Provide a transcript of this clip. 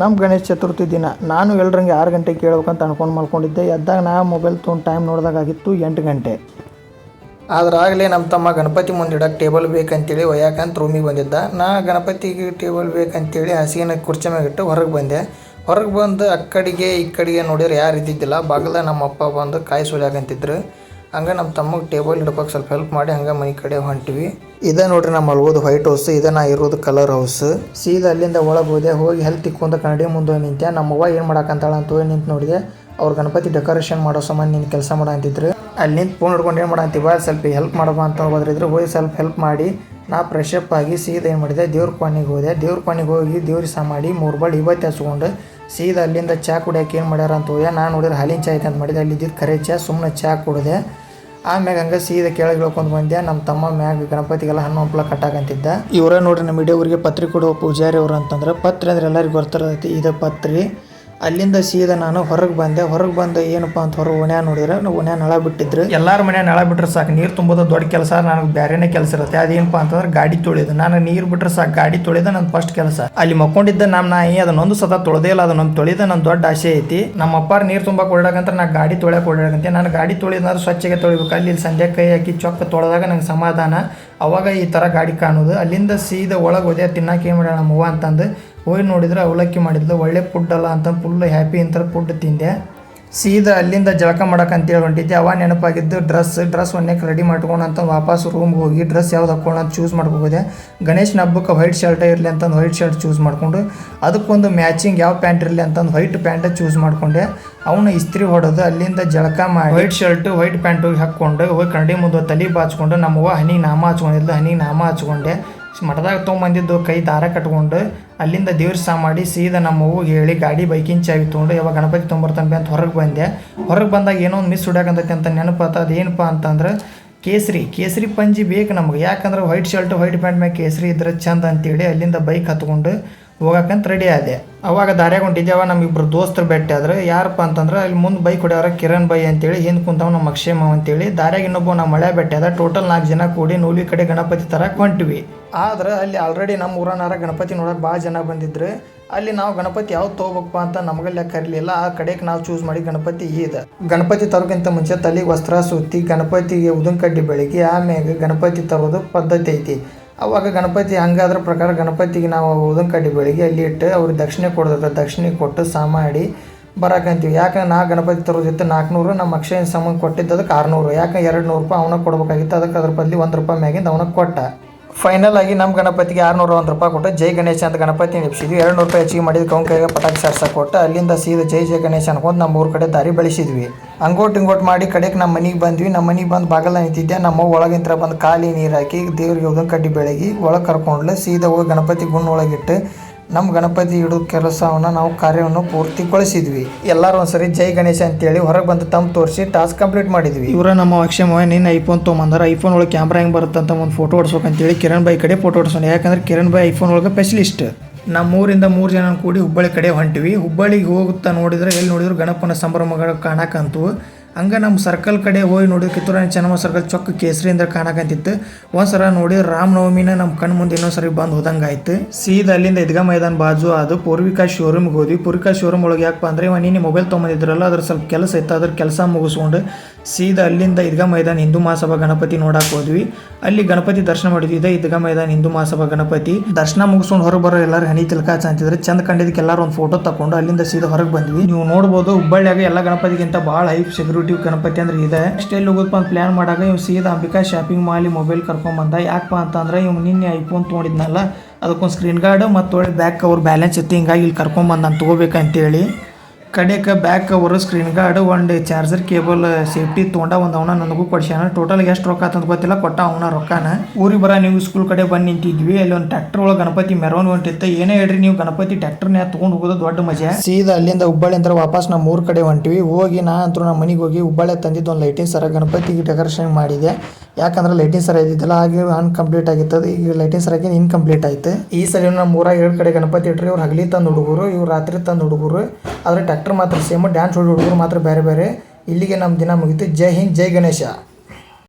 ನಮ್ಮ ಗಣೇಶ ಚತುರ್ಥಿ ದಿನ. ನಾನು ಎಲ್ರಂಗೆ ಆರು ಗಂಟೆಗೆ ಕೇಳ್ಬೇಕಂತ ಅನ್ಕೊಂಡು ಮಲ್ಕೊಂಡಿದ್ದೆ. ಎದ್ದಾಗ ನಾ ಮೊಬೈಲ್ ತೊಗೊಂಡು ಟೈಮ್ ನೋಡಿದಾಗಿತ್ತು ಎಂಟು ಗಂಟೆ. ಆದ್ರಾಗಲೇ ನಮ್ಮ ತಮ್ಮ ಗಣಪತಿ ಮುಂದೆ ಇಡಕ್ಕೆ ಟೇಬಲ್ ಬೇಕಂತೇಳಿ ಒಯ್ಯಾಕಂತ ರೂಮಿಗೆ ಬಂದಿದ್ದ. ನಾ ಗಣಪತಿಗೆ ಟೇಬಲ್ ಬೇಕಂತೇಳಿ ಹಸಿನ ಕುರ್ಚಿ ಮ್ಯಾಗ ಇಟ್ಟು ಹೊರಗೆ ಬಂದೆ. ಹೊರಗೆ ಬಂದು ಆ ಕಡೆಗೆ ಈ ಕಡೆಗೆ ನೋಡಿದ್ರೆ ಯಾರು ಇದ್ದಿದ್ದಿಲ್ಲ. ಬಾಗಲ ನಮ್ಮ ಅಪ್ಪ ಬಂದು ಕಾಯಿ ಸುಳ್ಯಾಕಂತಿದ್ರು ಹಂಗೆ ನಮ್ಮ ತಮ್ಮಗೆ ಟೇಬಲ್ ಹಿಡ್ಕೋಕೆ ಸ್ವಲ್ಪ ಹೆಲ್ಪ್ ಮಾಡಿ ಹಂಗೆ ಮನೆ ಕಡೆ ಹೊಂಟಿವಿ. ಇದೇ ನೋಡ್ರಿ ನಮ್ಮ ಮಲ್ಗೋದು ವೈಟ್ ಹೌಸ್ ಇದೇ ನಾ ಇರೋದು ಕಲರ್ ಹೌಸ್ ಸೀದಾ ಅಲ್ಲಿಂದ ಒಳಗೆ ಹೋದೆ, ಹೋಗಿ ಹೆಲ್ತ್ ತಿಕ್ಕೊಂಡ ಕನ್ನಡಿ ಮುಂದೆ ನಿಂತೆ ನಮ್ಮವ್ವ ಏನು ಮಾಡಕ್ಕಂತಾಳ ಅಂತ ಹೋಗಿ ನಿಂತು ನೋಡಿದೆ. ಅವ್ರು ಗಣಪತಿ ಡೆಕೋರೇಷನ್ ಮಾಡೋ ಸಮಾನ ನೀನು ಕೆಲಸ ಮಾಡೋ ಅಂತಿದ್ರು. ಅಲ್ಲಿ ನಿಂತು ಫೋನ್ ಹಿಡ್ಕೊಂಡು ಏನು ಮಾಡಂತೀವ ಸ್ವಲ್ಪ ಹೆಲ್ಪ್ ಮಾಡಬಾ ಅಂತ ಹೋದ್ರಿದ್ರು ಹೋಗಿ ಸ್ವಲ್ಪ ಹೆಲ್ಪ್ ಮಾಡಿ, ನಾ ಫ್ರೆಶ್ ಅಪ್ ಆಗಿ ಸೀದಾ ಏನು ಮಾಡಿದೆ, ದೇವ್ರ ಕೋಣೆಗೆ ಹೋದೆ. ದೇವ್ರ ಕೋಣೆಗೆ ಹೋಗಿ ದೇವ್ರ ಸಹ ಮಾಡಿ ಮೂರು ಬಳಿ ಇವತ್ತು ಹಚ್ಕೊಂಡು ಸೀದಾ ಅಲ್ಲಿಂದ ಚಾ ಕುಡಿಯೋಕೆ ಏನು ಮಾಡ್ಯಾರ ಅಂತ ಹೋಗ್ಯ ನಾನು ನೋಡಿದ್ರೆ ಹಾಲಿನ ಐತೆ ಅಂತ ಮಾಡಿದೆ ಅಲ್ಲಿ ಇದ್ದಿದ್ದು ಕರೆ ಚಾ ಸುಮ್ಮನೆ ಚಾ ಕುಡಿದೆ. ಆಮ್ಯಾಗ ಹಂಗೆ ಸೀದಾ ಕೆಳಗೆ ಇಳ್ಕೊಂಡು ಬಂದೆ ನಮ್ಮ ತಮ್ಮ ಮ್ಯಾಗ ಗಣಪತಿಗೆಲ್ಲ ಹಣ್ಣು ಹಂಪ್ಲ ಕಟ್ಟಾಕಂತಿದ್ದ. ಇವರೇ ನೋಡ್ರಿ ನಮ್ಮ ಇಡೀ ಊರಿಗೆ ಪತ್ರಿ ಕೊಡುವ ಪೂಜಾರಿ ಅವರು ಅಂತಂದ್ರೆ, ಪತ್ರಿ ಅಂದ್ರೆ ಎಲ್ಲರಿಗೂ ಗೊತ್ತಿರತೈತಿ, ಇದು ಪತ್ರಿ. ಅಲ್ಲಿಂದ ಸೀದಾ ನಾನು ಹೊರಗೆ ಬಂದೆ. ಹೊರಗೆ ಬಂದೆ ಏನಪ್ಪ ಅಂತ ಹೊರಗೆ ಒಣ್ಯಾ ನೋಡಿದ್ರೆ ಒಣ್ಯಾ ನಳ ಬಿಟ್ಟಿದ್ರು. ಎಲ್ಲರ ಮನೆ ನಳ ಬಿಟ್ಟರೆ ಸಾಕು. ನೀರು ತುಂಬೋದು ದೊಡ್ಡ ಕೆಲಸ, ನನಗೆ ಬೇರೆನೇ ಕೆಲಸ ಇರುತ್ತೆ. ಅದೇನಪ್ಪ ಅಂತಂದ್ರೆ ಗಾಡಿ ತೊಳೆಯೋದು ನಾನು ನೀರು ಬಿಟ್ರೆ ಸಾಕು. ಗಾಡಿ ತೊಳೆದ ನನ್ನ ಫಸ್ಟ್ ಕೆಲಸ. ಅಲ್ಲಿ ಮಕ್ಕೊಂಡಿದ್ದ ನಮ್ಮ ನಾಯಿ ಅದನ್ನೊಂದು ಸತ ತೊಳೆದೇ ಇಲ್ಲ. ಅದನ್ನೊಂದು ತೊಳೆದ ನನ್ನ ದೊಡ್ಡ ಆಸೆ ಐತಿ. ನಮ್ಮ ಅಪ್ಪಾರ ನೀರು ತುಂಬಕ್ಕೆ ಓಡಾಕಂತ ನಾ ಗಾಡಿ ತೊಳ್ಯಾಕೆ ಓಡಾಡಕಂತೆ ನಾನು ಗಾಡಿ ತೊಳೆದ್ರೆ ಸ್ವಚ್ಛಗೆ ತೊಳಿಬೇಕು. ಅಲ್ಲಿ ಇಲ್ಲಿ ಸಂಜೆ ಕೈ ಹಾಕಿ ಚೊಕ್ಕ ತೊಳೆದಾಗ ನಂಗೆ ಸಮಾಧಾನ. ಅವಾಗ ಈ ಥರ ಗಾಡಿ ಕಾಣೋದು. ಅಲ್ಲಿಂದ ಸೀದಾ ಒಳಗೆ ಹೋದೆ. ತಿನ್ನಕ್ಕೆ ಏನು ಮಾಡೋಣ ನಮ್ಮ ಅವ್ವ ಅಂತಂದು ಹೋಗಿ ನೋಡಿದ್ರೆ ಅವಲಕ್ಕಿ ಮಾಡಿದ್ಲು, ಒಳ್ಳೆ ಫುಡ್ ಅಲ್ಲ ಅಂತ ಫುಲ್ ಹ್ಯಾಪಿ ಅಂತ ಫುಡ್ ತಿಂದೆ. ಸೀದಾ ಅಲ್ಲಿಂದ ಜಳಕ ಮಾಡಕ್ಕೆ ಅಂತೇಳಿ ಹೊಂಟಿದ್ದೆ. ಅವ ನೆನಪಾಗಿದ್ದು ಡ್ರೆಸ್ ಡ್ರೆಸ್ ಒಂದಕ್ಕೆ ರೆಡಿ ಮಾಡ್ಕೊಂಡು ಅಂತ ವಾಪಸ್ ರೂಮ್ಗೆ ಹೋಗಿ ಡ್ರೆಸ್ ಯಾವ್ದು ಅಂತ ಚೂಸ್ ಮಾಡ್ಕೋಬೋದೆ ಗಣೇಶನ ಹಬ್ಬಕ್ಕೆ ವೈಟ್ ಶರ್ಟ್ ಇರಲಿ ಅಂತಂದು ವೈಟ್ ಶರ್ಟ್ ಚೂಸ್ ಮಾಡಿಕೊಂಡು, ಅದಕ್ಕೊಂದು ಮ್ಯಾಚಿಂಗ್ ಯಾವ ಪ್ಯಾಂಟ್ ಇರಲಿ ಅಂತಂದು ವೈಟ್ ಪ್ಯಾಂಟ್ ಚೂಸ್ ಮಾಡಿಕೊಂಡೆ. ಅವನು ಇಸ್ತ್ರಿ ಹೊಡೆದು ಅಲ್ಲಿಂದ ಜಳಕ ಮಾಡಿ ವೈಟ್ ಶರ್ಟ್ ವೈಟ್ ಪ್ಯಾಂಟ್ ಹೋಗಿ ಹಾಕ್ಕೊಂಡು, ಹೋಗಿ ಕನ್ನಡಿ ಮುಂದೆ ತಲೆ ಬಾಚ್ಕೊಂಡು ನಮ್ಮವ್ವ ಹನಿಗೆ ನಾಮ ಹಚ್ಕೊಂಡಿದ್ಲು ಹನಿಗೆ ನಾಮ ಹಚ್ಕೊಂಡೆ. ಮಠದಾಗ ತೊಗೊಂಬಂದಿದ್ದು ಕೈ ದಾರ ಕಟ್ಕೊಂಡು ಅಲ್ಲಿಂದ ದೇವ್ರ ಸಹ ಮಾಡಿ ಸೀದಾ ನಮ್ಮ ಅವ್ಗೆ ಹೇಳಿ ಗಾಡಿ ಬೈಕಿನ ಚಾವಿ ತೊಗೊಂಡು ಯಾವಾಗ ಗಣಪತಿ ತೊಗೊಂಬರ್ತಾನೆ ಅಂತ ಹೊರಗೆ ಬಂದೆ. ಹೊರಗೆ ಬಂದಾಗ ಏನೋ ಒಂದು ಮಿಸ್ ಹೊಡ್ಯಾಕಂತೈತಿ ಅಂತ ನೆನಪಾತ ಅದೇನಪ್ಪ ಅಂತಂದ್ರೆ ಕೇಸರಿ ಕೇಸರಿ ಪಂಜಿ ಬೇಕು ನಮಗೆ. ಯಾಕಂದ್ರೆ ವೈಟ್ ಶರ್ಟ್ ವೈಟ್ ಪ್ಯಾಂಟ್ ಮ್ಯಾಗ ಕೇಸರಿ ಇದ್ರೆ ಚಂದ ಅಂತೇಳಿ ಅಲ್ಲಿಂದ ಬೈಕ್ ಹತ್ಕೊಂಡು ಹೋಗಕ್ಕಂತ ರೆಡಿ ಆದೆ. ಅವಾಗ ದಾರ್ಯಾಗ ಹೊಂಟಿದ್ದೇವ ಅವಾಗ ನಮ್ಮಿಬ್ರು ದೋಸ್ತರು ಭೇಟಿ ಆದ್ರೆ. ಯಾರಪ್ಪ ಅಂತಂದ್ರೆ ಅಲ್ಲಿ ಮುಂದೆ ಬೈಕ್ ಕೊಡ್ಯಾರ ಕಿರಣ್ ಬೈ ಅಂತೇಳಿ, ಹಿಂದೆ ಕುಂತವ್ ನಮ್ಮ ಅಕ್ಷಯಮ ಅಂತೇಳಿ. ದಾರ್ಯಾಗ ಇನ್ನೊಬ್ಬ ನಮ್ಮ ಮಳೆ ಭೇಟಿ ಅದ ಟೋಟಲ್ ನಾಲ್ಕು ಜನ ಕೂಡಿ ನೂಲಿ ಕಡೆ ಗಣಪತಿ ತರ ಹೊಂಟಿವಿ. ಆದ್ರೆ ಅಲ್ಲಿ ಆಲ್ರೆಡಿ ನಮ್ಮ ಊರನಾರ ಗಣಪತಿ ನೋಡಕ್ಕೆ ಭಾಳ ಜನ ಬಂದಿದ್ರು. ಅಲ್ಲಿ ನಾವು ಗಣಪತಿ ಯಾವ್ದು ತೊಗೋಬೇಕಪ್ಪ ಅಂತ ನಮಗೆಲ್ಲ ಕರೀಲಿಲ್ಲ. ಆ ಕಡೆಗೆ ನಾವು ಚೂಸ್ ಮಾಡಿ ಗಣಪತಿ ಈದ ಗಣಪತಿ ತರೋಕ್ಕಿಂತ ಮುಂಚೆ ತಲೆಗೆ ವಸ್ತ್ರ ಸುತ್ತಿ ಗಣಪತಿಗೆ ಉದನ್ ಕಡ್ಡಿ ಬೆಳಗ್ಗೆ ಆಮ್ಯಾಗ ಗಣಪತಿ ತರೋದು ಪದ್ಧತಿ ಐತಿ. ಅವಾಗ ಗಣಪತಿ, ಹಂಗಾದ್ರ ಪ್ರಕಾರ ಗಣಪತಿಗೆ ನಾವು ಉದನ್ ಕಡ್ಡಿ ಬೆಳಿಗ್ಗೆ ಅಲ್ಲಿ ಇಟ್ಟು ಅವ್ರಿಗೆ ದಕ್ಷಿಣೆ ಕೊಡೋದ್ರ ದಕ್ಷಿಣೆ ಕೊಟ್ಟು ಸಾಮಾಡಿ ಬರಾಕಂತೀವಿ. ಯಾಕಂದ್ರೆ ನಾ ಗಣಪತಿ ತರೋದಿತ್ತು ನಾಲ್ಕುನೂರು ನಮ್ಮ ಅಕ್ಷಯ ಸಂಬಂಧ ಕೊಟ್ಟಿದ್ದು ಅದಕ್ಕೆ ಆರುನೂರು. ಯಾಕೆ ಎರಡು ನೂರು ರೂಪಾಯಿ ಅವನಿಗೆ ಕೊಡ್ಬೇಕಾಗಿತ್ತು, ಅದಕ್ಕೆ ಅದ್ರ ಬದಲಿ ಒಂದು ರೂಪಾಯಿ ಮ್ಯಾಗಿಂದ ಅವನಿಗೆ ಕೊಟ್ಟ. ಫೈನಲ್ ಆಗಿ ನಮ್ಮ ಗಣಪತಿಗೆ ಆರುನೂರ ಒಂದು ರೂಪಾಯಿ ಕೊಟ್ಟು ಜೈ ಗಣೇಶ ಅಂತ ಗಣಪತಿ ನೆಪ್ಸಿದ್ವಿ. ಎರಡು ನೂರು ರೂಪಾಯಿ ಹೆಚ್ಚಿಗೆ ಮಾಡಿದ ಕೈಗೆ ಪಟಾಕಿ ಸಾರ್ಸಕ್ಕೆ ಕೊಟ್ಟು ಅಲ್ಲಿಂದ ಸೀದಾ ಜೈ ಜೈ ಗಣೇಶ ಅನ್ಕೊಂಡು ನಮ್ಮ ಊರ ಕಡೆ ದಾರಿ ಬೆಳೆಸಿದ್ವಿ. ಅಂಗೋಟ್ ಇಂಗೋಟ್ ಮಾಡಿ ಕಡೆಗೆ ನಮ್ಮ ಮನೆಗೆ ಬಂದ್ವಿ. ನಮ್ಮ ಮನೆಗೆ ಬಂದು ಬಾಗಲ ನಿಂತಿದ್ದೆ. ನಮ್ಮ ಒಳಗಿಂತ್ರ ಬಂದು ಖಾಲಿ ನೀರು ಹಾಕಿ ದೇವ್ರಿಗೆ ಉದನ್ ಕಡ್ಡಿ ಬೆಳಗಿ ಒಳಗೆ ಕರ್ಕೊಂಡ್ಲೆ ಸೀದಾ ಹೋಗಿ ಗಣಪತಿ ಗುಣ್ಣೊಳಗಿಟ್ಟು ನಮ್ಮ ಗಣಪತಿ ಇಡೋ ಕೆಲಸವನ್ನು ನಾವು ಕಾರ್ಯವನ್ನು ಪೂರ್ತಿಗೊಳಿಸಿದ್ವಿ. ಎಲ್ಲರೂ ಒಂದ್ಸರಿ ಜೈ ಗಣೇಶ ಅಂತೇಳಿ ಹೊರಗೆ ಬಂದು ತಮ್ಮ ತೋರಿಸಿ ಟಾಸ್ಕ್ ಕಂಪ್ಲೀಟ್ ಮಾಡಿದ್ವಿ. ಇವರ ನಮ್ಮ ಅಕ್ಷಮ ನಿನ್ನ ಐಫೋನ್ ತೊಗೊಂಬಂದ್ರೆ. ಐಫೋನ್ ಒಳಗೆ ಕ್ಯಾಮ್ರಾ ಹೆಂಗೆ ಬರುತ್ತಂತ ಒಂದು ಫೋಟೋ ಹೊಡ್ಸ್ಬೇಕಂತೇಳಿ ಕಿರಣ್ ಬಾಯಿ ಕಡೆ ಫೋಟೋ ಹೊಡ್ಸೋಣ ಯಾಕಂದ್ರೆ ಕಿರಣ್ ಬಾಯಿ ಐಫೋನ್ ಒಳಗೆ ಸ್ಪೆಷಲಿಸ್ಟ್ ನಮ್ಮೂರಿಂದ ಮೂರು ಜನ ಕೂಡಿ ಹುಬ್ಬಳ್ಳಿ ಕಡೆ ಹೊಂಟಿವಿ. ಹುಬ್ಬಳ್ಳಿಗೆ ಹೋಗುತ್ತಾ ನೋಡಿದ್ರೆ ಎಲ್ಲಿ ನೋಡಿದ್ರು ಗಣಪನ ಸಂಭ್ರಮಗಳು ಕಾಣಕಂತು. ಹಂಗೆ ನಮ್ಮ ಸರ್ಕಲ್ ಕಡೆ ಹೋಗಿ ನೋಡಿದ ಕಿತ್ತೂರಾಣಿ ಚೆನ್ನಮ್ಮ ಸರ್ಕಲ್ ಚೊಕ್ಕ ಕೇಸರಿಯಿಂದ ಕಾಣಕಂತಿತ್ತು. ಒಂದ್ಸಲ ನೋಡಿ ರಾಮನವಮಿನ ನಮ್ಮ ಕಣ್ಣು ಮುಂದೆ ಇನ್ನೊಂದ್ಸರಿ ಬಂದು ಹೋದಂಗೆ ಆಯ್ತು ಸೀದಾ ಅಲ್ಲಿಂದ ಇದ್ಗಾ ಮೈದಾನ ಬಾಜು ಅದು ಪೂರ್ವಿಕಾ ಶೋರೂಮ್ಗೆ ಹೋದ್ವಿ. ಪೂರ್ವಿಕಾ ಶೋರೂಮ್ ಒಳಗೆ ಯಾಕಪ್ಪ ಅಂದ್ರೆ, ಇವ ನೀನು ಮೊಬೈಲ್ ತೊಗೊಂಬಂದಿದ್ರಲ್ಲ, ಅದ್ರ ಸ್ವಲ್ಪ ಕೆಲಸ ಇತ್ತು, ಅದ್ರ ಕೆಲಸ ಮುಗಿಸ್ಕೊಂಡು ಸೀದಾ ಅಲ್ಲಿಂದ ಇದ್ಗಾ ಮೈದಾನ ಹಿಂದೂ ಮಹಾಸಭಾ ಗಣಪತಿ ನೋಡಕ್ಕೆ ಹೋದ್ವಿ. ಅಲ್ಲಿ ಗಣಪತಿ ದರ್ಶನ ಮಾಡಿದ್ವಿ. ಇದೇ ಇದ್ಗಾ ಮೈದಾನ ಹಿಂದೂ ಮಹಾಸಭಾ ಗಣಪತಿ. ದರ್ಶನ ಮುಗಿಸ್ಕೊಂಡು ಹೊರಗೆ ಬರೋ ಎಲ್ಲರೂ ಹನಿ ತಿಲ್ಕ ಅಂತಿದ್ರೆ. ಚಂದ ಕಂಡಿದ್ದಕ್ಕೆ ಎಲ್ಲರೂ ಒಂದು ಫೋಟೋ ತಗೊಂಡು ಅಲ್ಲಿಂದ ಸೀದಾ ಹೊರಗೆ ಬಂದ್ವಿ. ನೀವು ನೋಡ್ಬೋದು ಹುಬ್ಬಳ್ಳಿಯಾಗ ಎಲ್ಲ ಗಣಪತಿಗಿಂತ ಭಾಳ ಹೈಪ್ ಸೆಕ್ಯೂರಿಟಿ ಗಣಪತಿ ಅಂದ್ರೆ ಇದೆ. ಅಷ್ಟೇ ಎಲ್ಲಿ ಹೋಗೋದಪ್ಪ ಅಂತ ಪ್ಲಾನ್ ಮಾಡಾಗ ಇವ್ ಸೀದಾ ಅಂಬಿಕಾ ಶಾಪಿಂಗ್ ಮಾಲಿ ಮೊಬೈಲ್ ಕರ್ಕೊಂಬಂದ ಯಾಕಪ್ಪ ಅಂತಂದ್ರೆ ಇವ್ ನಿನ್ನೆ ಐಫೋನ್ ತೊಗೊಂಡಿದ್ನಲ್ಲ, ಅದಕ್ಕೊಂದು ಸ್ಕ್ರೀನ್ ಗಾರ್ಡ್ ಮತ್ತು ಒಳ್ಳೆ ಬ್ಯಾಕ್ ಕವರ್ ಬ್ಯಾಲೆನ್ಸ್ ಇತ್ತು. ಹಿಂಗಾಗಿ ಇಲ್ಲಿ ಕರ್ಕೊಂಬಂದು ನಾನು ತೊಗೋಬೇಕಂತೇಳಿ. ಕಡೆಗೆ ಬ್ಯಾಕ್ ಕವರ್ ಸ್ಕ್ರೀನ್ ಗಾರ್ಡ್ ಒಂದು ಚಾರ್ಜರ್ ಕೇಬಲ್ ಸೇಫ್ಟಿ ತೊಗೊಂಡ ಒಂದು ಅವನ ನನಗೂ ಕೊಡ್ಸ್ಯಾನ. ಟೋಟಲ್ ಎಷ್ಟು ರೊಕ್ಕ ಆತಂತ ಗೊತ್ತಿಲ್ಲ, ಕೊಟ್ಟ ಅವನ ರೊಕ್ಕನ. ಊರಿಗೆ ಬರ ನೀವು ಸ್ಕೂಲ್ ಕಡೆ ಬಂದು ನಿಂತಿದ್ವಿ, ಅಲ್ಲಿ ಒಂದು ಟ್ರ್ಯಾಕ್ಟರ್ ಒಳಗೆ ಗಣಪತಿ ಮೆರವಣಿಗೆ ಹೊಂಟಿತ್ತು. ಏನೇ ಹೇಳ್ರಿ ನೀವು ಗಣಪತಿ ಟ್ರ್ಯಾಕ್ಟರ್ನ ತೊಗೊಂಡು ಹೋಗೋದು ದೊಡ್ಡ ಮಜಾ. ಸೀದಾ ಅಲ್ಲಿಂದ ಹುಬ್ಬಳ್ಳಿ ಅಂತ ವಾಪಸ್ ನಮ್ಮ ಊರ ಕಡೆ ಹೊಂಟಿವಿ. ಹೋಗಿ ನಾ ಅಂತೂ ನಮ್ಮ ಮನೆಗೆ ಹೋಗಿ ಹುಬ್ಬಳ್ಳಿ ತಂದಿದ್ದು ಒಂದು ಲೈಟಿಂಗ್ ಸರ ಗಣಪತಿಗೆ ಡೆಕೋರೇಷನ್ ಮಾಡಿದೆ. ಯಾಕಂದ್ರೆ ಲೈಟಿಂಗ್ ಸರ ಇದ್ದಿದ್ದಲ್ಲ, ಹಾಗೆ ಅನ್ಕಂಪ್ಲೀಟ್ ಆಗಿತ್ತು. ಈಗ ಲೈಟಿಂಗ್ ಸರ ಇನ್ಕಂಪ್ಲೀಟ್ ಆಯ್ತು. ಈ ಸಲ ನಮ್ಮ ಊರಾಗ ಎರಡು ಕಡೆ ಗಣಪತಿ ಇಟ್ರಿ, ಇವ್ರು ಹಗಲಿ ತಂದು ಹುಡುಗರು, ಇವ್ರು ರಾತ್ರಿ ತಂದು ಹುಡುಗರು. ಆದರೆ ಟ್ರ್ಯಾಕ್ಟರ್ ಮಾತ್ರ ಸೇಮ್ ಡ್ಯಾನ್ಸ್ ಹೊಡಿ ಹುಡುಗರು ಮಾತ್ರ ಬೇರೆ ಬೇರೆ. ಇಲ್ಲಿಗೆ ನಮ್ಮ ದಿನ ಮುಗೀತು. ಜೈ ಹಿಂದ್, ಜೈ ಗಣೇಶ.